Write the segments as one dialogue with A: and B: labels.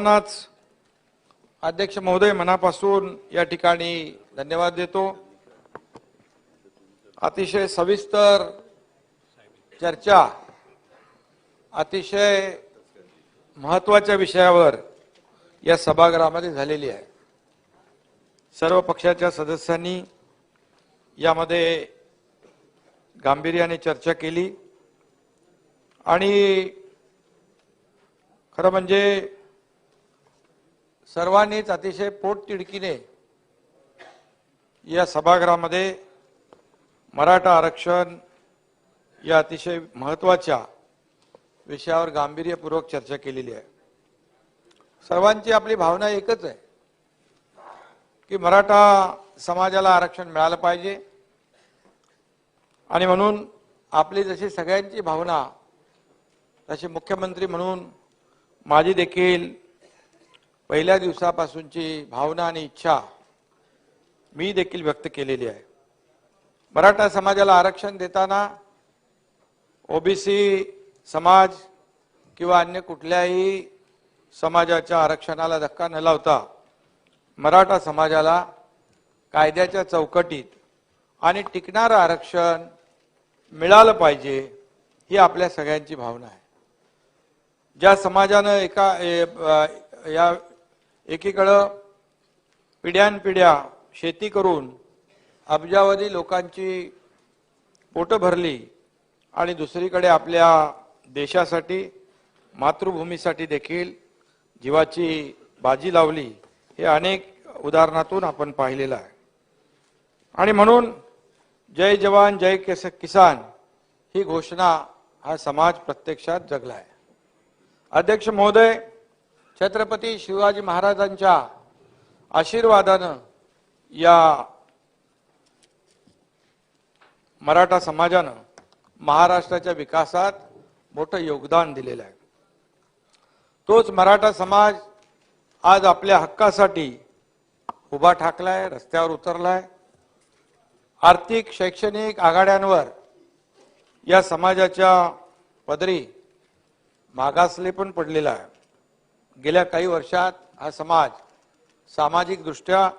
A: सर्वांनाच अध्यक्ष महोदय मनापासून या ठिकाणी धन्यवाद देतो. अतिशय सविस्तर चर्चा अतिशय महत्त्वाच्या विषयावर या सभागृहामध्ये झालेली आहे. सर्व पक्षाच्या सदस्यांनी यामध्ये गांभीर्याने चर्चा केली. आणि खरं म्हणजे सर्वांनीच अतिशय पोटतिडकीने या सभागृहामध्ये मराठा आरक्षण या अतिशय महत्त्वाच्या विषयावर गांभीर्यपूर्वक चर्चा केलेली आहे. सर्वांची आपली भावना एकच आहे की मराठा समाजाला आरक्षण मिळालं पाहिजे. आणि म्हणून आपली जशी सगळ्यांची भावना तशी मुख्यमंत्री म्हणून माझी देखील पहिल्या दिवसापासूनची भावना आणि इच्छा मी देखील व्यक्त केलेली आहे. मराठा समाजाला आरक्षण देताना ओबीसी समाज किंवा अन्य कुठल्याही समाजाच्या आरक्षणाला धक्का न लावता मराठा समाजाला कायद्याच्या चौकटीत आणि टिकणारं आरक्षण मिळालं पाहिजे ही आपल्या सगळ्यांची भावना आहे. ज्या समाजानं एका ए- या एकीकडं पिढ्यानपिढ्या शेती करून अब्जावधी लोकांची पोटं भरली आणि दुसरीकडे आपल्या देशासाठी मातृभूमीसाठी देखील जीवाची बाजी लावली हे अनेक उदाहरणातून आपण पाहिलेलं आहे. आणि म्हणून जय जवान जय किस किसान ही घोषणा हा समाज प्रत्यक्षात जगला आहे अध्यक्ष महोदय छत्रपती शिवाजी महाराजांच्या आशीर्वादानं या मराठा समाजानं महाराष्ट्राच्या विकासात मोठं योगदान दिलेलं आहे. तोच मराठा समाज आज आपल्या हक्कासाठी उभा ठाकलाय रस्त्यावर उतरलाय. आर्थिक शैक्षणिक आघाड्यांवर या समाजाच्या पदरी मागासले पण पडलेला आहे. गेल्या काही वर्षात हा समाज सामाजिकदृष्ट्या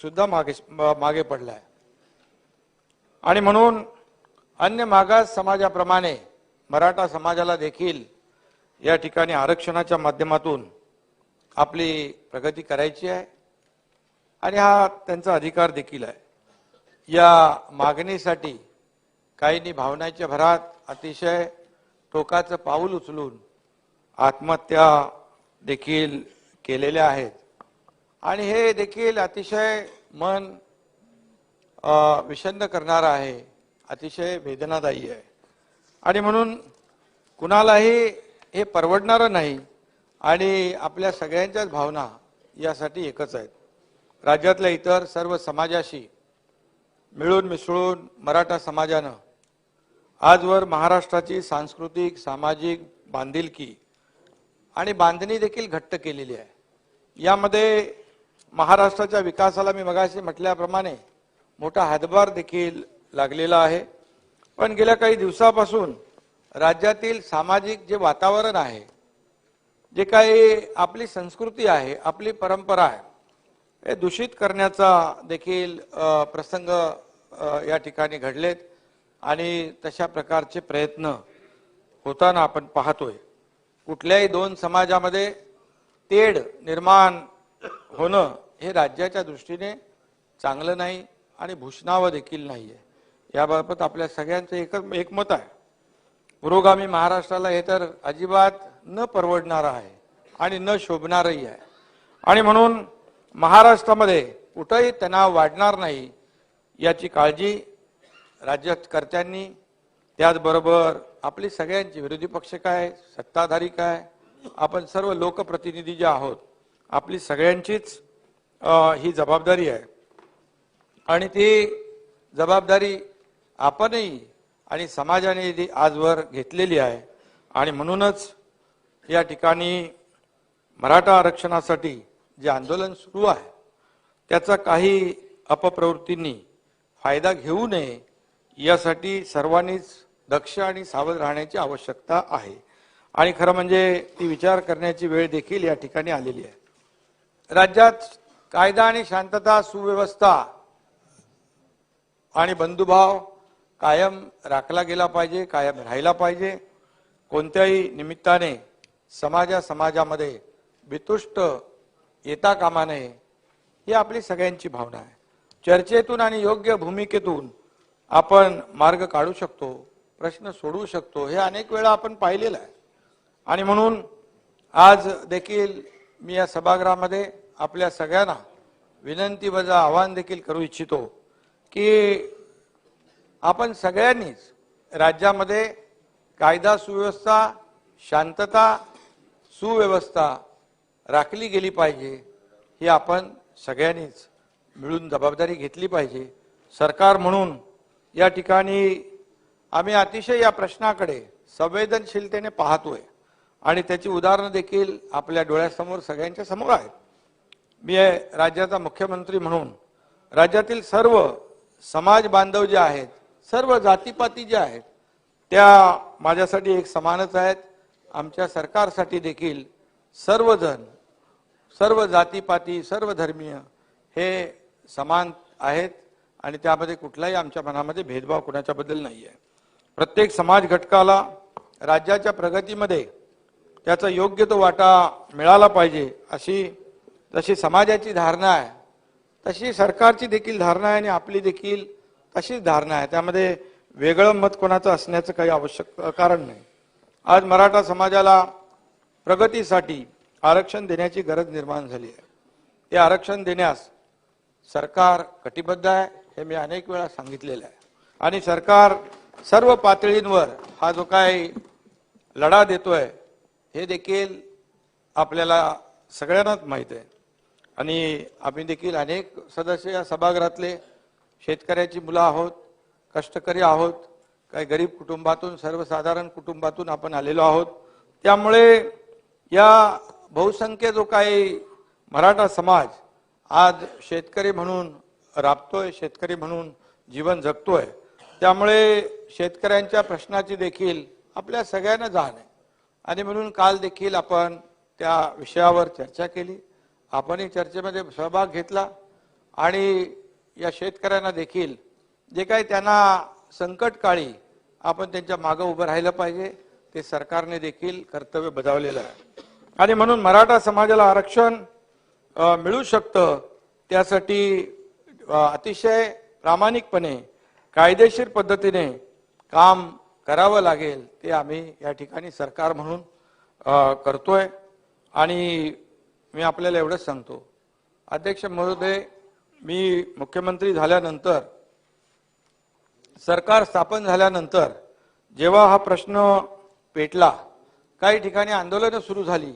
A: सुद्धा मागे मागे पडलाय. आणि म्हणून अन्य मागास समाजाप्रमाणे मराठा समाजाला देखील या ठिकाणी आरक्षणाच्या माध्यमातून आपली प्रगती करायची आहे. आणि हा त्यांचा अधिकार देखील आहे. या मागणीसाठी काहींनी भावनाच्या भरात अतिशय टोकाचं पाऊल उचलून आत्महत्या देखील केलेल्या आहेत. आणि हे देखील अतिशय मन विषन्न करणारं आहे. अतिशय वेदनादायी आहे. आणि म्हणून कुणालाही हे परवडणारं नाही आणि आपल्या सगळ्यांच्याच भावना यासाठी एकच आहेत. राज्यातल्या इतर सर्व समाजाशी मिळून मिसळून मराठा समाजानं आजवर महाराष्ट्राची सांस्कृतिक सामाजिक बांधिलकी आणि बांधणी देखील घट्ट केलेली आहे. यामध्ये महाराष्ट्राच्या विकासाला मी मगाशी म्हटल्याप्रमाणे मोठा हातभार देखील लागलेला आहे. पण गेल्या काही दिवसापासून राज्यातील सामाजिक जे वातावरण आहे जे काही आपली संस्कृती आहे आपली परंपरा आहे हे दूषित करण्याचा देखील प्रसंग या ठिकाणी घडलेत. आणि तशा प्रकारचे प्रयत्न होताना आपण पाहतोय. कुठल्याही दोन समाजामध्ये तेढ निर्माण होणं हे राज्याच्या दृष्टीने चांगलं नाही आणि भूषणावं देखील नाही आहे याबाबत आपल्या सगळ्यांचं एक एकमत आहे. पुरोगामी महाराष्ट्राला हे तर अजिबात न परवडणारं आहे आणि न शोभणारही आहे. आणि म्हणून महाराष्ट्रामध्ये कुठंही तणाव वाढणार नाही याची काळजी राज्यकर्त्यांनी त्याचबरोबर आपली सगळ्यांची विरोधी पक्ष काय सत्ताधारी काय आपण सर्व लोकप्रतिनिधी जे आहोत आपली सगळ्यांचीच ही जबाबदारी आहे. आणि ती जबाबदारी आपणही आणि समाजाने ती आजवर घेतलेली आहे. आणि म्हणूनच या ठिकाणी मराठा आरक्षणासाठी जे आंदोलन सुरू आहे त्याचा काही अपप्रवृत्तींनी फायदा घेऊ नये यासाठी सर्वांनीच दक्ष आणि सावध राहण्याची आवश्यकता आहे. आणि खरं म्हणजे ती विचार करण्याची वेळ देखील या ठिकाणी आलेली आहे. राज्यात कायदा आणि शांतता सुव्यवस्था आणि बंधुभाव कायम राखला गेला पाहिजे कायम राहिला पाहिजे. कोणत्याही निमित्ताने समाजा समाजामध्ये वितुष्ट येता कामा नये ही आपली सगळ्यांची भावना आहे. चर्चेतून आणि योग्य भूमिकेतून आपण मार्ग काढू शकतो. प्रश्न सोडवू शकतो. हे अनेक वेळा आपण पाहिलेलं आहे. आणि म्हणून आज देखील मी या सभागृहामध्ये आपल्या सगळ्यांना विनंती वजा आवाहन देखील करू इच्छितो की आपण सगळ्यांनीच राज्यामध्ये कायदा सुव्यवस्था शांतता सुव्यवस्था राखली गेली पाहिजे ही आपण सगळ्यांनीच मिळून जबाबदारी घेतली पाहिजे. सरकार म्हणून या ठिकाणी आम्ही अतिशय या प्रश्नाकडे संवेदनशीलतेने पाहतोय. आणि त्याची उदाहरणं देखील आपल्या डोळ्यासमोर सगळ्यांच्या समोर आहेत. मी आहे राज्याचा मुख्यमंत्री म्हणून राज्यातील सर्व समाज बांधव जे आहेत सर्व जातीपाती जे आहेत त्या माझ्यासाठी एक समानच आहेत. आमच्या सरकारसाठी देखील सर्वजण सर्व जातीपाती सर्व धर्मीय हे समान आहेत. आणि त्यामध्ये कुठलाही आमच्या मनामध्ये भेदभाव कुणाच्याबद्दल नाही आहे प्रत्येक समाज घटकाला राज्याच्या प्रगतीमध्ये त्याचा योग्य तो वाटा मिळाला पाहिजे अशी जशी समाजाची धारणा आहे तशी सरकारची देखील धारणा आहे आणि आपली देखील तशीच धारणा आहे. त्यामध्ये वेगळं मत कोणाचं असण्याचं काही आवश्यक कारण नाही. आज मराठा समाजाला प्रगतीसाठी आरक्षण देण्याची गरज निर्माण झाली आहे. ते आरक्षण देण्यास सरकार कटिबद्ध आहे हे मी अनेक वेळा सांगितलेलं आहे. आणि सरकार सर्व पातळींवर हा जो काय लढा देतोय हे देखील आपल्याला सगळ्यांनाच माहीत आहे. आणि आम्ही देखील अनेक सदस्य या सभागृहातले शेतकऱ्याची मुलं आहोत कष्टकरी आहोत काही गरीब कुटुंबातून सर्वसाधारण कुटुंबातून आपण आलेलो आहोत. त्यामुळे या बहुसंख्य जो काही मराठा समाज आज शेतकरी म्हणून राबतोय शेतकरी म्हणून जीवन जगतोय त्यामुळे शेतकऱ्यांच्या प्रश्नाची देखील आपल्या सगळ्यांना जाण आहे. आणि म्हणून काल देखील आपण त्या विषयावर चर्चा केली. आपणही चर्चेमध्ये सहभाग घेतला. आणि या शेतकऱ्यांना देखील जे काही त्यांना संकट काळी आपण त्यांच्या मागं उभं राहिलं पाहिजे ते सरकारने देखील कर्तव्य बजावलेलं आहे. आणि म्हणून मराठा समाजाला आरक्षण मिळू शकतं त्यासाठी अतिशय प्रामाणिकपणे कायदेशीर पद्धतीने काम करावं लागेल ते आम्ही या ठिकाणी सरकार म्हणून करतोय. आणि मी आपल्याला एवढंच सांगतो. अध्यक्ष महोदय मी मुख्यमंत्री झाल्यानंतर सरकार स्थापन झाल्यानंतर जेव्हा हा प्रश्न पेटला काही ठिकाणी आंदोलनं सुरू झाली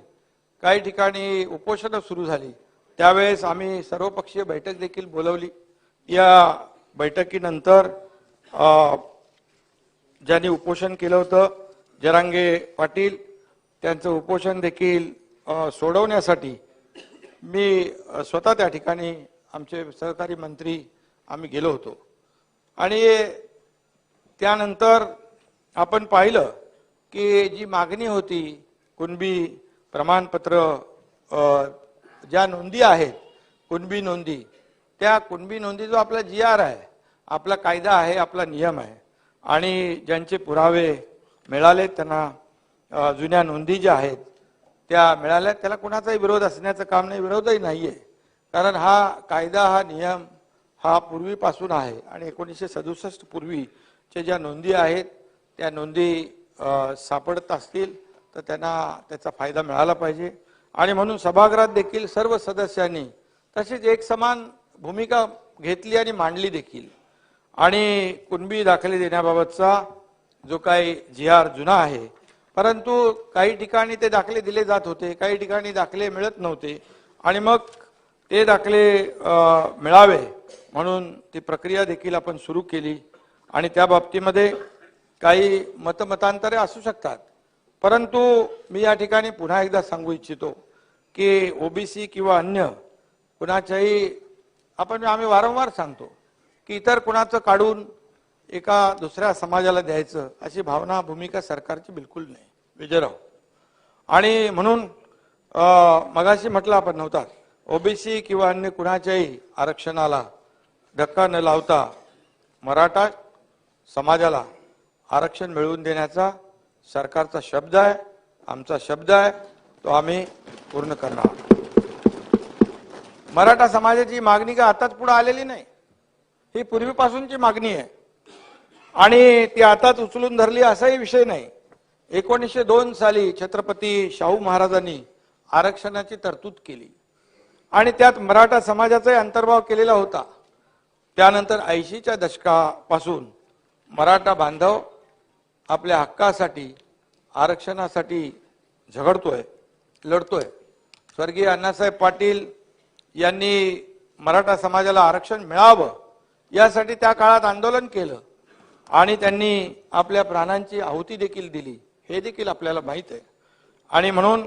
A: काही ठिकाणी उपोषणं सुरू झाली त्यावेळेस आम्ही सर्वपक्षीय बैठक देखील बोलवली. या बैठकीनंतर ज्यांनी उपोषण केलं होतं जरांगे पाटील त्यांचं उपोषण देखील सोडवण्यासाठी मी स्वतः त्या ठिकाणी आमचे सहकारी मंत्री आम्ही गेलो होतो. आणि त्यानंतर आपण पाहिलं की जी मागणी होती कुणबी प्रमाणपत्र ज्या नोंदी आहेत कुणबी नोंदी त्या कुणबी नोंदी जो आपला जी आर आहे आपला कायदा आहे आपला नियम आहे आणि ज्यांचे पुरावे मिळाले त्यांना जुन्या नोंदी ज्या आहेत त्या मिळाल्या. त्याला कुणाचाही विरोध असण्याचं काम नाही विरोधही नाही आहे कारण हा कायदा हा नियम हा पूर्वीपासून आहे आणि एकोणीसशे सदुसष्ट पूर्वीच्या ज्या नोंदी आहेत त्या नोंदी सापडत असतील तर त्यांना त्याचा फायदा मिळाला पाहिजे. आणि म्हणून सभागृहात देखील सर्व सदस्यांनी तशीच एक समान भूमिका घेतली आणि मांडली देखील. आणि कुणबी दाखले देण्याबाबतचा जो काही जी आर जुना आहे परंतु काही ठिकाणी ते दाखले दिले जात होते काही ठिकाणी दाखले मिळत नव्हते आणि मग ते दाखले मिळावे म्हणून ती प्रक्रिया देखील आपण सुरू केली. आणि त्या बाबतीमध्ये काही मतमतांतरे असू शकतात. परंतु मी या ठिकाणी पुन्हा एकदा सांगू इच्छितो की ओबीसी किंवा अन्य कुणाच्याही आपण आम्ही वारंवार सांगतो की इतर कुणाचं काढून एका दुसऱ्या समाजाला द्यायचं अशी भावना भूमिका सरकारची बिलकुल नाही. विजयराव. आणि म्हणून मगाशी म्हटलं आपण नव्हता ओबीसी किंवा अन्य कुणाच्याही आरक्षणाला धक्का न लावता मराठा समाजाला आरक्षण मिळवून देण्याचा सरकारचा शब्द आहे आमचा शब्द आहे तो आम्ही पूर्ण करणार मराठा समाजाची मागणी का आताच पुढे आलेली नाही? ही पूर्वीपासूनची मागणी आहे. आणि ती आताच उचलून धरली असाही विषय नाही. एकोणीसशे दोन साली छत्रपती शाहू महाराजांनी आरक्षणाची तरतूद केली. आणि त्यात मराठा समाजाचाही अंतर्भाव केलेला होता. त्यानंतर ऐंशीच्या दशकापासून मराठा बांधव आपल्या हक्कासाठी आरक्षणासाठी झगडतोय लढतोय. स्वर्गीय अण्णासाहेब पाटील यांनी मराठा समाजाला आरक्षण मिळावं यासाठी त्या काळात आंदोलन केलं. आणि त्यांनी आपल्या प्राणांची आहुती देखील दिली. हे देखील आपल्याला माहीत आहे. आणि म्हणून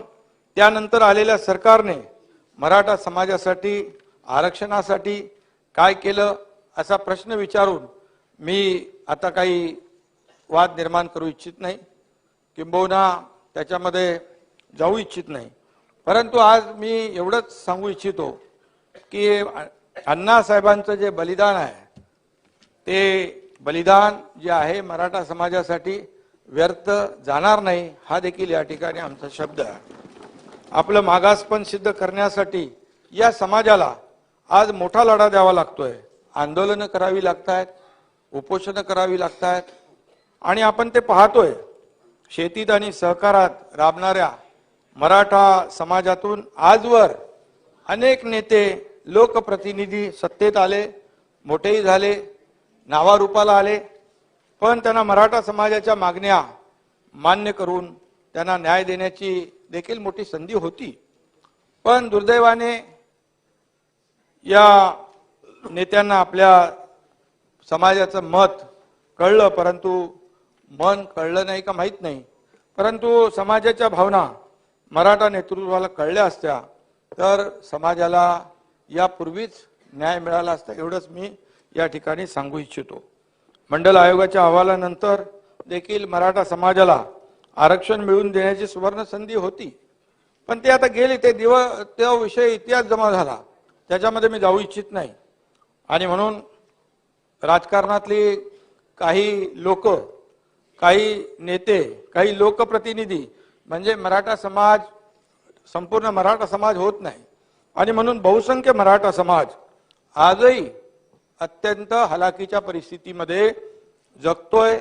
A: त्यानंतर आलेल्या सरकारने मराठा समाजासाठी आरक्षणासाठी काय केलं असा प्रश्न विचारून मी आता काही वाद निर्माण करू इच्छित नाही. किंबहुना त्याच्यामध्ये जाऊ इच्छित नाही. परंतु आज मी एवढंच सांगू इच्छितो की अण्णासाहेबांचं जे बलिदान आहे ते बलिदान जे आहे मराठा समाजासाठी व्यर्थ जाणार नाही हा देखील या ठिकाणी आमचा शब्द आहे. आपलं मागासपण सिद्ध करण्यासाठी या समाजाला आज मोठा लढा द्यावा लागतोय. आंदोलनं करावी लागतायत उपोषणं करावी लागतायत आणि आपण ते पाहतोय. शेतीत आणि सहकारात राबणाऱ्या मराठा समाजातून आजवर अनेक नेते लोकप्रतिनिधी सत्तेत आले मोठेही झाले नावारूपाला आले पण त्यांना मराठा समाजाच्या मागण्या मान्य करून त्यांना न्याय देण्याची देखील मोठी संधी होती. पण दुर्दैवाने या नेत्यांना आपल्या समाजाचं मत कळलं परंतु मन कळलं नाही का माहीत नाही. परंतु समाजाच्या भावना मराठा नेतृत्वाला कळल्या असत्या तर समाजाला यापूर्वीच न्याय मिळाला असता एवढंच मी या ठिकाणी सांगू इच्छितो. मंडल आयोगाच्या अहवालानंतर देखील मराठा समाजाला आरक्षण मिळवून देण्याची सुवर्ण संधी होती. पण ते आता गेले ते दिव त्या विषय इतिहास जमा झाला. त्याच्यामध्ये मी जाऊ इच्छित नाही. आणि म्हणून राजकारणातली काही लोक काही नेते काही लोकप्रतिनिधी म्हणजे मराठा समाज संपूर्ण मराठा समाज होत नाही. आणि म्हणून बहुसंख्य मराठा समाज आजही अत्यंत हलाखीच्या परिस्थितीमध्ये जगतोय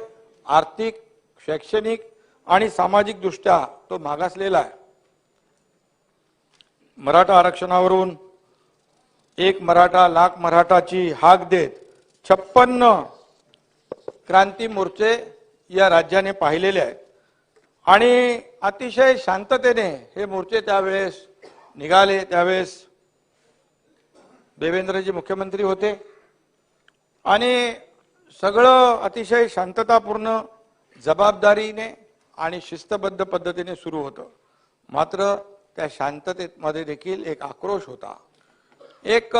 A: आर्थिक शैक्षणिक आणि सामाजिक दृष्ट्या तो मागासलेला आहे. मराठा आरक्षणावरून एक मराठा लाख मराठाची हाक देत छप्पन्न क्रांती मोर्चे या राज्याने पाहिलेले आहेत. आणि अतिशय शांततेने हे मोर्चे त्यावेळेस निघाले. त्यावेळेस देवेंद्रजी मुख्यमंत्री होते. आणि सगळं अतिशय शांततापूर्ण जबाबदारीने आणि शिस्तबद्ध पद्धतीने सुरू होतं. मात्र त्या शांततेमध्ये देखील एक आक्रोश होता. एक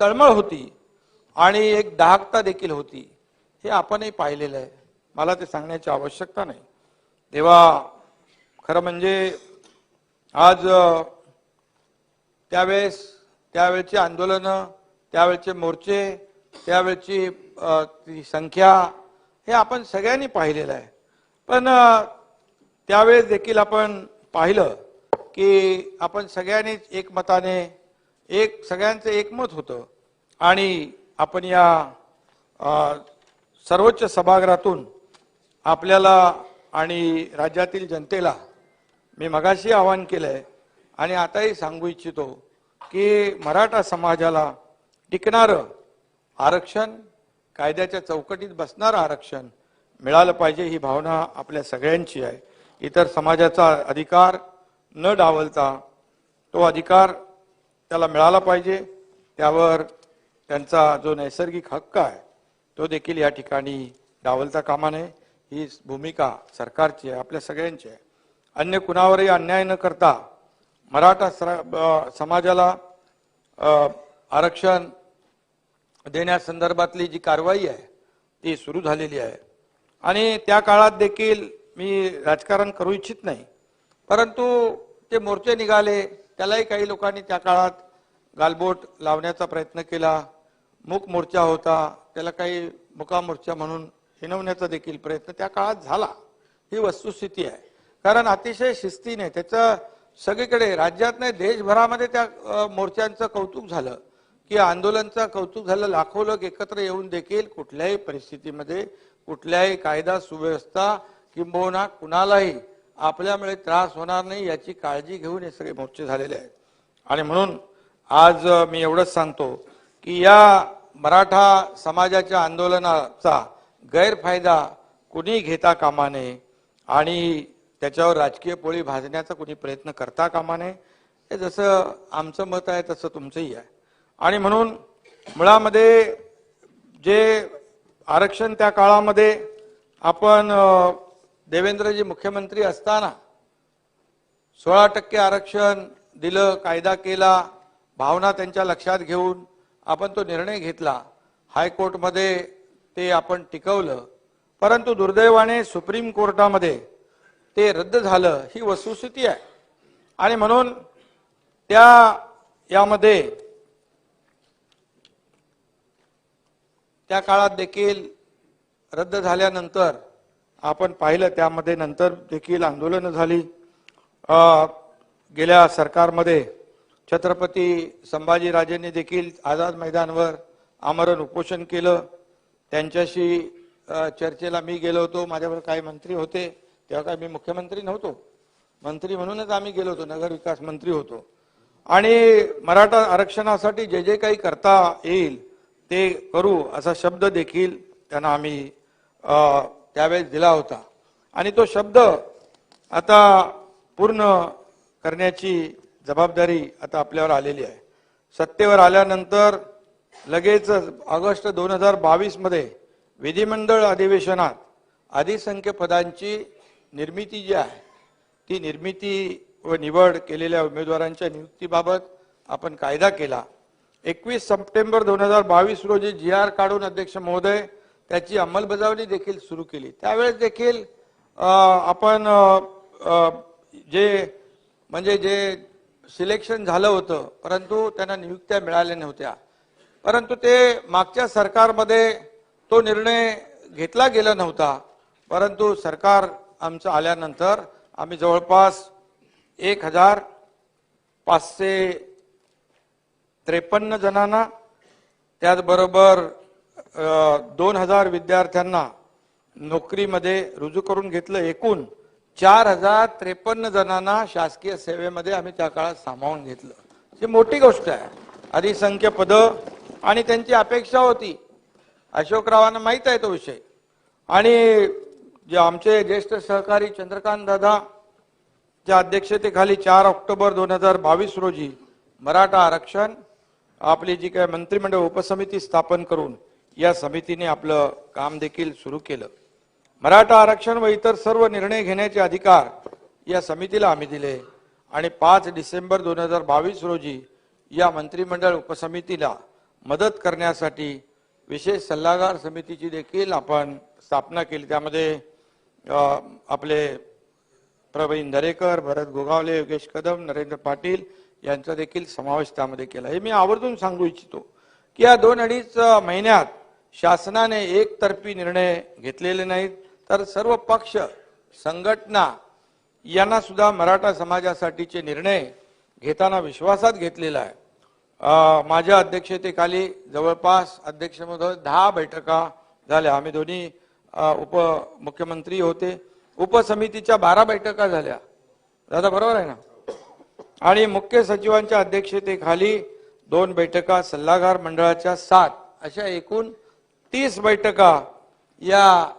A: तळमळ होती आणि एक दाहकता देखील होती. हे आपणही पाहिलेलं आहे. मला ते सांगण्याची आवश्यकता नाही. तेव्हा खरं म्हणजे आज त्यावेळेस त्यावेळचे आंदोलनं त्यावेळचे मोर्चे त्यावेळची ती संख्या हे आपण सगळ्यांनी पाहिलेलं आहे. पण त्यावेळेस देखील आपण पाहिलं की आपण सगळ्यांनीच एकमताने एक सगळ्यांचं एकमत होतं. आणि आपण या सर्वोच्च सभागृहातून आपल्याला आणि राज्यातील जनतेला मी मगाशी आवाहन केलं आहे आणि आताही सांगू इच्छितो की मराठा समाजाला टिकणारं आरक्षण कायद्याच्या चौकटीत बसणारं आरक्षण मिळालं पाहिजे ही भावना आपल्या सगळ्यांची आहे. इतर समाजाचा अधिकार न डावलता तो अधिकार त्याला मिळाला पाहिजे. त्यावर त्यांचा जो नैसर्गिक हक्क आहे तो देखील या ठिकाणी डावलता कामा नये. ही भूमिका सरकारची आहे आपल्या सगळ्यांची आहे. अन्य कुणावरही अन्याय न करता मराठा ब- समाजाला आरक्षण देण्यासंदर्भातली जी कारवाई आहे ती सुरू झालेली आहे. आणि त्या काळात देखील मी राजकारण करू इच्छित नाही. परंतु ते मोर्चे निघाले त्यालाही काही लोकांनी त्या काळात गालबोट लावण्याचा प्रयत्न केला. मूक मोर्चा होता त्याला काही मुका मोर्चा म्हणून हिनवण्याचा देखील प्रयत्न त्या काळात झाला. ही वस्तुस्थिती आहे. कारण अतिशय शिस्तीने त्याचं सगळीकडे राज्यात नाही देशभरामध्ये त्या मोर्चांचं कौतुक झालं. की आंदोलनचा कौतुक झालं लाखो लोक एकत्र येऊन देखील कुठल्याही परिस्थितीमध्ये कुठल्याही कायदा सुव्यवस्था किंबहुना कुणालाही आपल्यामुळे त्रास होणार नाही याची काळजी घेऊन हे सगळे मोर्चे झालेले आहेत. आणि म्हणून आज मी एवढंच सांगतो की या मराठा समाजाच्या आंदोलनाचा गैरफायदा कुणी घेता कामा नये आणि त्याच्यावर राजकीय पोळी भाजण्याचा कुणी प्रयत्न करता कामा नये हे जसं आमचं मत आहे तसं तुमचंही आहे. आणि म्हणून मुळामध्ये जे आरक्षण त्या काळामध्ये आपण देवेंद्रजी मुख्यमंत्री असताना सोळा टक्के आरक्षण दिलं कायदा केला भावना त्यांच्या लक्षात घेऊन आपण तो निर्णय घेतला हायकोर्टमध्ये ते आपण टिकवलं. परंतु दुर्दैवाने सुप्रीम कोर्टामध्ये ते रद्द झालं ही वस्तुस्थिती आहे. आणि म्हणून त्या यामध्ये त्या काळात देखील रद्द झाल्यानंतर आपण पाहिलं त्यामध्ये नंतर देखील आंदोलनं झाली. गेल्या सरकारमध्ये छत्रपती संभाजीराजेंनी देखील आझाद मैदानवर आमरण उपोषण केलं. त्यांच्याशी चर्चेला मी गेलो होतो. माझ्यावर काही मंत्री होते. तेव्हा काय मी मुख्यमंत्री नव्हतो. मंत्री म्हणूनच आम्ही गेलो होतो. नगरविकास मंत्री होतो. आणि मराठा आरक्षणासाठी जे जे काही करता येईल ते करू असा शब्द देखील त्यांना आम्ही त्यावेळेस दिला होता. आणि तो शब्द आता पूर्ण करण्याची जबाबदारी आता आपल्यावर आलेली आहे. सत्तेवर आल्यानंतर लगेच ऑगस्ट दोन हजार बावीसमध्ये विधिमंडळ अधिवेशनात अधिसंख्य पदांची निर्मिती जी आहे ती निर्मिती व निवड केलेल्या उमेदवारांच्या नियुक्तीबाबत आपण कायदा केला. एकवीस सप्टेंबर दोन हजार बावीस रोजी जी आर काढून अध्यक्ष महोदय त्याची अंमलबजावणी देखील सुरू केली. त्यावेळेस देखील आपण जे म्हणजे जे सिलेक्शन झालं होतं परंतु त्यांना नियुक्त्या मिळाल्या नव्हत्या. परंतु ते मागच्या सरकारमध्ये तो निर्णय घेतला गेला नव्हता. परंतु सरकार आमचं आल्यानंतर आम्ही जवळपास एक हजार पाचशे त्रेपन्न जणांना त्याचबरोबर दोन हजार विद्यार्थ्यांना नोकरीमध्ये रुजू करून घेतलं एकूण चार हजार त्रेपन्न जणांना शासकीय सेवेमध्ये आम्ही त्या काळात सामावून घेतलं. ही मोठी गोष्ट आहे. अधिसंख्य पदं आणि त्यांची अपेक्षा होती. अशोकरावांना माहीत आहे तो विषय. आणि जे आमचे ज्येष्ठ सहकारी चंद्रकांत दादा च्या अध्यक्षतेखाली चार ऑक्टोबर दोन हजार बावीस रोजी मराठा आरक्षण आपली जी काय मंत्रिमंडळ उपसमिती स्थापन करून या समितीने आपलं काम देखील सुरू केलं. मराठा आरक्षण व इतर सर्व निर्णय घेण्याचे अधिकार या समितीला आम्ही दिले आणि पाच डिसेंबर दोन हजार बावीस रोजी या मंत्रिमंडळ उपसमितीला मदत करण्यासाठी विशेष सल्लागार समितीची देखील आपण स्थापना केली. त्यामध्ये आपले प्रवीण दरेकर भरत गोगावले योगेश कदम नरेंद्र पाटील यांचा देखील समावेश त्यामध्ये केला. हे मी आवर्जून सांगू इच्छितो की या दोन अडीच महिन्यात शासनाने एकतर्फी निर्णय घेतलेले नाहीत. तर सर्व पक्ष संघटना यांना सुद्धा मराठा समाजासाठीचे निर्णय घेताना विश्वासात घेतलेला आहे. माझ्या अध्यक्षतेखाली जवळपास अध्यक्षमधून दहा बैठका झाल्या. आम्ही दोन्ही उपमुख्यमंत्री होते. उपसमितीच्या बारा बैठका झाल्या. दादा बरोबर आहे ना? आणि मुख्य सचिवांच्या अध्यक्षतेखाली दोन बैठका सल्लागार मंडळाच्या सात अशा एकूण तीस बैठका या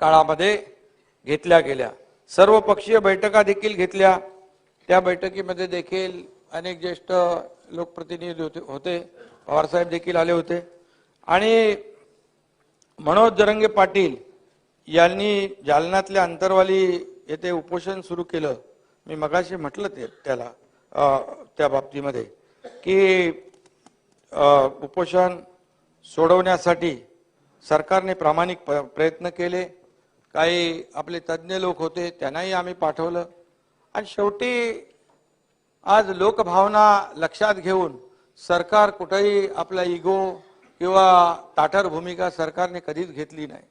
A: काळामध्ये घेतल्या गेल्या. सर्व पक्षीय बैठका देखील घेतल्या. त्या बैठकीमध्ये देखील अनेक ज्येष्ठ लोकप्रतिनिधी होते होते. पवारसाहेब देखील आले होते. आणि मनोज जरंगे पाटील यांनी जालन्यातल्या अंतरवाली येथे उपोषण सुरू केलं. मी मगाशी म्हटलं ते त्याला त्या बाबतीमध्ये की उपोषण सोडवण्यासाठी सरकारने प्रामाणिक प- प्रयत्न केले. काही आपले तज्ज्ञ लोक होते त्यांनाही आम्ही पाठवलं. आणि शेवटी आज लोकभावना लक्षात घेऊन सरकार कुठेही आपला इगो किंवा ताठर भूमिका सरकारने कधीच घेतली नाही.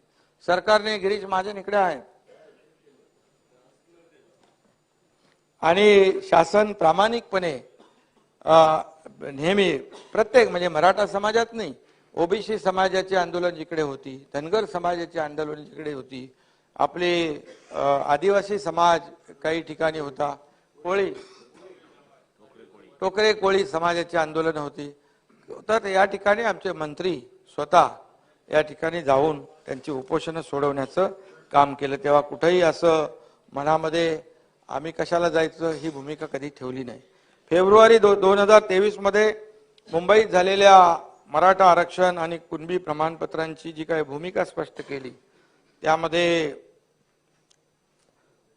A: सरकारने गिरीश महाजन इकडे आहे. आणि शासन प्रामाणिकपणे नेहमी प्रत्येक म्हणजे मराठा समाजात नाही ओबीसी समाजाचे आंदोलन जिकडे होती धनगर समाजाचे आंदोलन जिकडे होती आपले आदिवासी समाज काही ठिकाणी होता कोळी टोकरे कोळी समाजाचे आंदोलन होती. तर या ठिकाणी आमचे मंत्री स्वतः या ठिकाणी जाऊन त्यांची उपोषणं सोडवण्याचं काम केलं. तेव्हा कुठंही असं मनामध्ये आम्ही कशाला जायचं ही भूमिका कधी ठेवली नाही. फेब्रुवारी दो दोन हजार तेवीसमध्ये मुंबईत झालेल्या मराठा आरक्षण आणि कुणबी प्रमाणपत्रांची जी काही भूमिका स्पष्ट केली त्यामध्ये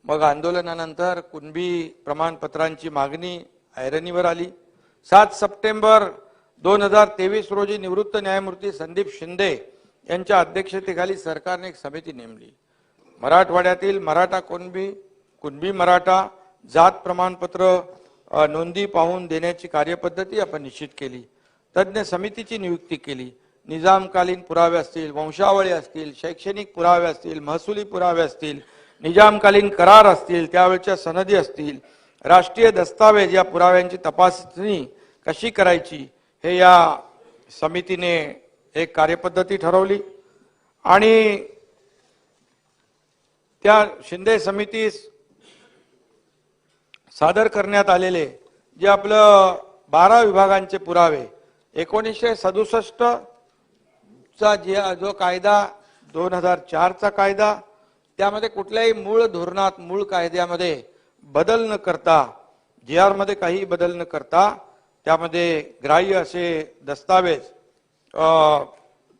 A: मग आंदोलनानंतर कुणबी प्रमाणपत्रांची मागणी ऐरणीवर आली. सात सप्टेंबर दोन हजार तेवीस रोजी निवृत्त न्यायमूर्ती संदीप शिंदे यांच्या अध्यक्षतेखाली सरकारने एक समिती नेमली. मराठवाड्यातील मराठा कुणबी कुणबी मराठा जात प्रमाणपत्र नोंदी पाहून देण्याची कार्यपद्धती आपण निश्चित केली. तज्ज्ञ समितीची नियुक्ती केली. निजामकालीन पुरावे असतील वंशावळी असतील शैक्षणिक पुरावे असतील महसुली पुरावे असतील निजामकालीन करार असतील त्यावेळच्या सनदी असतील राष्ट्रीय दस्तावेज या पुराव्यांची तपासणी कशी करायची हे या समितीने एक कार्यपद्धती ठरवली. आणि त्या शिंदे समितीस सादर करण्यात आलेले जे आपलं बारा विभागांचे पुरावे एकोणीसशे सदुसष्ट चा जे जो कायदा दोन हजार चारचा कायदा त्यामध्ये कुठल्याही मूळ धोरणात मूळ कायद्यामध्ये बदल न करता जी आरमध्ये काही बदल न करता त्यामध्ये ग्राह्य असे दस्तावेज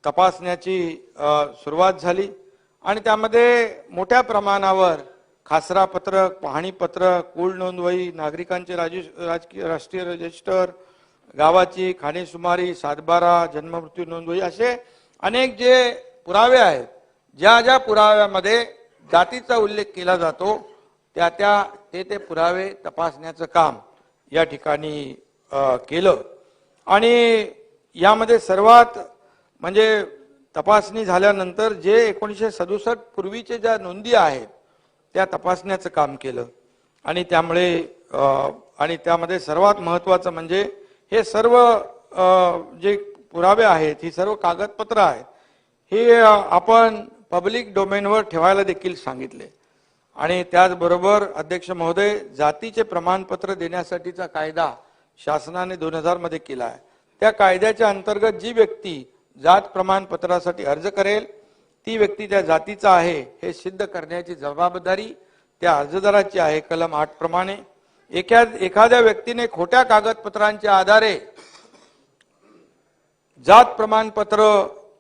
A: तपासण्याची सुरुवात झाली. आणि त्यामध्ये मोठ्या प्रमाणावर खासरा पत्रक पाहणी पत्रक कुळ नोंदवही नागरिकांचे राजकीय राष्ट्रीय रजिस्टर गावाची खाणेसुमारी सातबारा जन्ममृत्यू नोंदवही असे अनेक जे पुरावे आहेत ज्या ज्या पुराव्यामध्ये जातीचा उल्लेख केला जातो त्या त्या ते ते पुरावे तपासण्याचं काम या ठिकाणी केलं. आणि यामध्ये सर्वात म्हणजे तपासणी झाल्यानंतर जे एकोणीसशे सदुसष्ट पूर्वीचे ज्या नोंदी आहेत त्या तपासण्याचं काम केलं. आणि त्यामुळे आणि त्यामध्ये सर्वात महत्वाचं म्हणजे हे सर्व जे पुरावे आहेत ही सर्व कागदपत्र आहेत हे आपण पब्लिक डोमेनवर ठेवायला देखील सांगितले. आणि त्याचबरोबर अध्यक्ष महोदय जातीचे प्रमाणपत्र देण्यासाठीचा कायदा शासनाने दोन हजारमध्ये केला आहे. त्या कायद्याच्या अंतर्गत जी व्यक्ती जात प्रमाणपत्रासाठी अर्ज करेल ती व्यक्ती त्या जातीचा आहे हे सिद्ध करण्याची जबाबदारी त्या अर्जदाराची आहे कलम आठ प्रमाणे. एका एखाद्या व्यक्तीने खोट्या कागदपत्रांच्या आधारे जात प्रमाणपत्र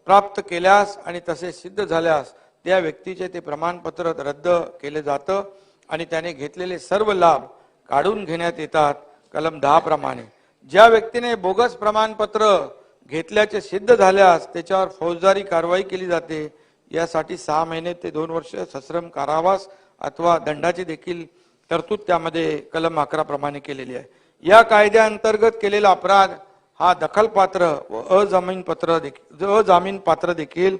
A: प्राप्त केल्यास आणि तसे सिद्ध झाल्यास त्या व्यक्तीचे ते प्रमाणपत्र रद्द केले जातं आणि त्याने घेतलेले सर्व लाभ काढून घेण्यात येतात कलम दहा प्रमाणे. ज्या व्यक्तीने बोगस प्रमाणपत्र घेतल्याचे सिद्ध झाल्यास त्याच्यावर फौजदारी कारवाई केली जाते यासाठी सहा महिने ते दोन वर्ष सश्रम कारावास अथवा दंडाची देखील तरतूद त्यामध्ये कलम अकरा प्रमाणे केलेली आहे. या कायद्याअंतर्गत केलेला अपराध हा दखलपात्र व अजामीन पत्र देखील अजामीन पात्र देखील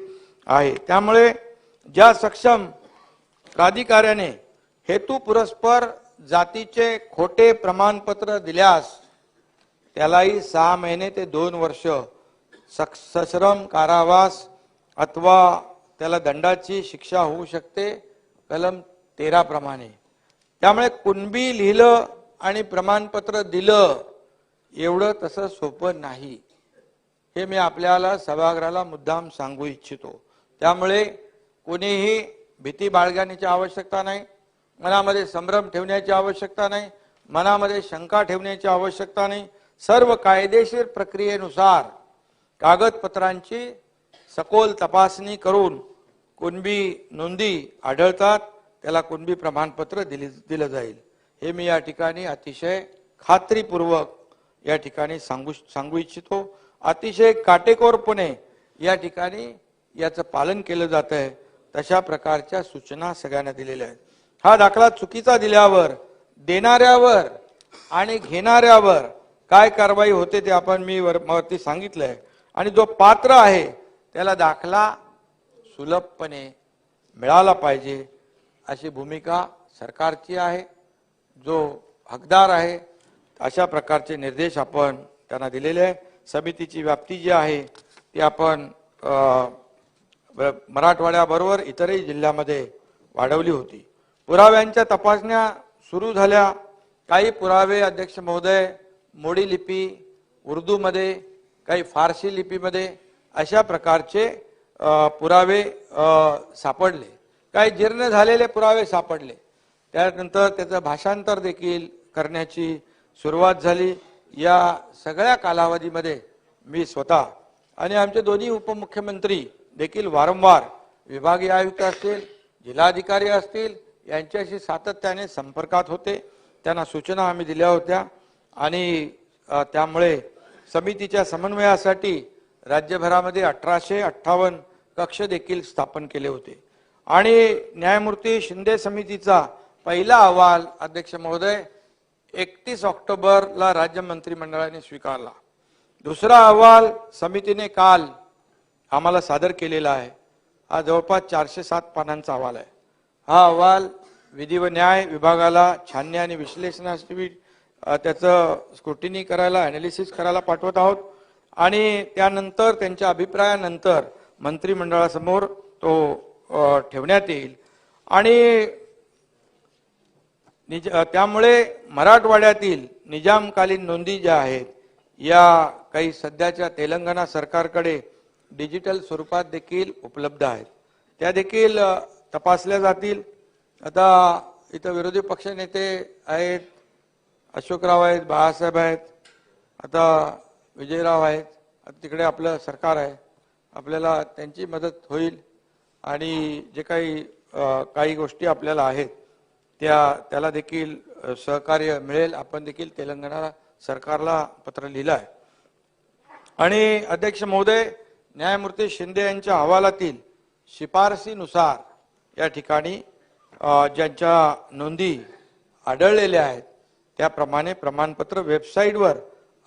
A: आहे. त्यामुळे ज्या सक्षम प्राधिकाऱ्याने हेतू पुरस्पर जातीचे खोटे प्रमाणपत्र दिल्यास त्यालाही सहा महिने ते दोन वर्ष सश्रम कारावास अथवा त्याला दंडाची शिक्षा होऊ शकते कलम तेरा प्रमाणे. त्यामुळे कुणबी लिहिलं आणि प्रमाणपत्र दिलं एवढं तसं सोपं नाही. हे मी आपल्याला सभागृहाला मुद्दाम सांगू इच्छितो. त्यामुळे कोणीही भीती बाळगण्याची आवश्यकता नाही मनामध्ये संभ्रम ठेवण्याची आवश्यकता नाही मनामध्ये शंका ठेवण्याची आवश्यकता नाही. सर्व कायदेशीर प्रक्रियेनुसार कागदपत्रांची सखोल तपासणी करून कुणबी नोंदी आढळतात त्याला कुणबी प्रमाणपत्र दिली दिलं जाईल. हे मी या ठिकाणी अतिशय खात्रीपूर्वक या ठिकाणी सांगू सांगू इच्छितो. अतिशय काटेकोरपणे या ठिकाणी याचं पालन केलं जात आहे. तशा प्रकारच्या सूचना सगळ्यांना दिलेल्या आहेत. हा दाखला चुकीचा दिल्यावर देणाऱ्यावर आणि घेणाऱ्यावर काय कारवाई होते ते आपण मी वर- वरती सांगितलंय. आणि जो पात्र आहे त्याला दाखला सुलभपणे मिळाला पाहिजे अशी भूमिका सरकारची आहे जो हकदार आहे अशा प्रकारचे निर्देश आपण त्यांना दिलेले आहे समितीची व्याप्ती जी आहे ती आपण मराठवाड्याबरोबर इतरही जिल्ह्यामध्ये वाढवली होती. पुराव्यांच्या तपासण्या सुरू झाल्या. काही पुरावे अध्यक्ष महोदय मोडी लिपी उर्दूमध्ये काही फारसी लिपीमध्ये अशा प्रकारचे पुरावे सापडले. काही जीर्ण झालेले पुरावे सापडले. त्यानंतर त्याचं भाषांतर देखील करण्याची सुरुवात झाली. या सगळ्या कालावधीमध्ये मी स्वतः आणि आमचे दोन्ही उपमुख्यमंत्री देखील वारंवार विभागीय आयुक्त असतील जिल्हाधिकारी असतील यांच्याशी सातत्याने संपर्कात होते. त्यांना सूचना आम्ही दिल्या होत्या आणि त्यामुळे समितीच्या समन्वयासाठी राज्यभरामध्ये अठराशे अठ्ठावन्न कक्ष देखील स्थापन केले होते. आणि न्यायमूर्ती शिंदे समितीचा पहिला अहवाल अध्यक्ष महोदय एकतीस ऑक्टोबरला राज्य मंत्रिमंडळाने स्वीकारला. दुसरा अहवाल समितीने काल आम्हाला सादर केलेला आहे. हा जवळपास चारशे सात पानांचा अहवाल आहे. हा अहवाल विधी व न्याय विभागाला छाननी आणि विश्लेषणासाठी त्याचं स्क्रुटिनी करायला अनालिसिस करायला पाठवत आहोत. आणि त्यानंतर त्यांच्या अभिप्रायानंतर मंत्रिमंडळासमोर तो ठेवण्यात येईल. आणि निज त्यामुळे मराठवाड्यातील निजामकालीन नोंदी ज्या आहेत या काही सध्याच्या तेलंगणा सरकारकडे डिजिटल स्वरूपात देखील उपलब्ध आहेत. त्या देखील तपासल्या जातील. आता इथं विरोधी पक्ष नेते आहेत अशोकराव आहेत बाळासाहेब आहेत. आता विजयराव आहेत तिकडे आपलं सरकार आहे आपल्याला त्यांची मदत होईल आणि जे काही काही गोष्टी आपल्याला आहेत त्या त्याला देखील सहकार्य मिळेल. आपण देखील तेलंगणा सरकारला पत्र लिहिलं आहे आणि अध्यक्ष महोदय न्यायमूर्ती शिंदे यांच्या अहवालातील शिफारसीनुसार या ठिकाणी ज्यांच्या नोंदी आढळलेल्या आहेत त्याप्रमाणे प्रमाणपत्र वेबसाईटवर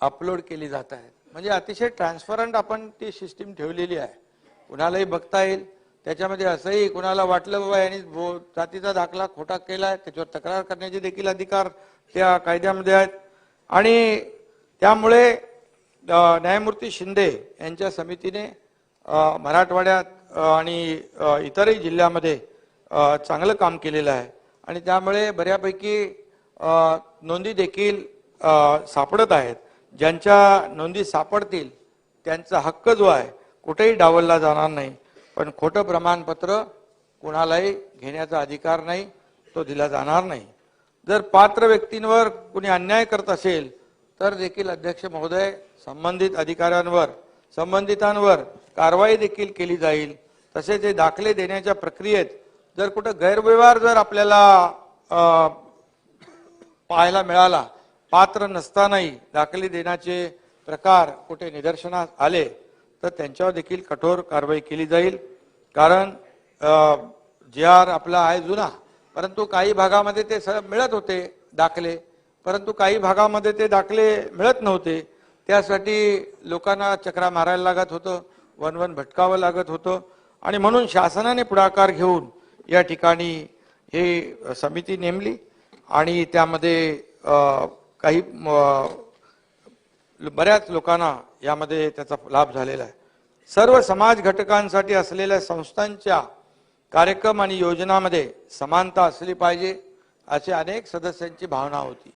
A: अपलोड केली जात आहेत. म्हणजे अतिशय ट्रान्सपरंट आपण ती सिस्टीम ठेवलेली आहे. कुणालाही बघता येईल. त्याच्यामध्ये असंही कुणाला वाटलं बाबा यांनी भो- जातीचा दाखला खोटा केला आहे. त्याच्यावर तक्रार करण्याचे देखील अधिकार त्या कायद्यामध्ये आहेत. आणि त्यामुळे न्यायमूर्ती शिंदे यांच्या समितीने मराठवाड्यात आणि इतरही जिल्ह्यामध्ये चांगलं काम केलेलं आहे. आणि त्यामुळे बऱ्यापैकी नोंदी देखील सापडत आहेत. ज्यांच्या नोंदी सापडतील त्यांचा हक्क जो आहे कुठेही डावलला जाणार नाही. पण खोटं प्रमाणपत्र कुणालाही घेण्याचा अधिकार नाही तो दिला जाणार नाही. जर पात्र व्यक्तींवर कुणी अन्याय करत असेल तर देखील अध्यक्ष महोदय संबंधित अधिकाऱ्यांवर संबंधितांवर कारवाई देखील केली जाईल. तसेच हे दाखले देण्याच्या प्रक्रियेत जर कुठं गैरव्यवहार जर आपल्याला पाहायला मिळाला पात्र नसतानाही दाखले देण्याचे प्रकार कुठे निदर्शनास आले तर त्यांच्यावर देखील कठोर कारवाई केली जाईल. कारण जे आर आपला आहे जुना परंतु काही भागामध्ये ते सर मिळत होते दाखले. परंतु काही भागामध्ये ते दाखले मिळत नव्हते. त्यासाठी लोकांना चक्रा मारायला लागत होतं वन वन भटकावं लागत होतं. आणि म्हणून शासनाने पुढाकार घेऊन या ठिकाणी हे समिती नेमली. आणि त्यामध्ये काही म, बऱ्याच लोकांना यामध्ये त्याचा लाभ झालेला आहे. सर्व समाज घटकांसाठी असलेल्या संस्थांच्या कार्यक्रम आणि योजनामध्ये समानता असली पाहिजे अशी अनेक सदस्यांची भावना होती.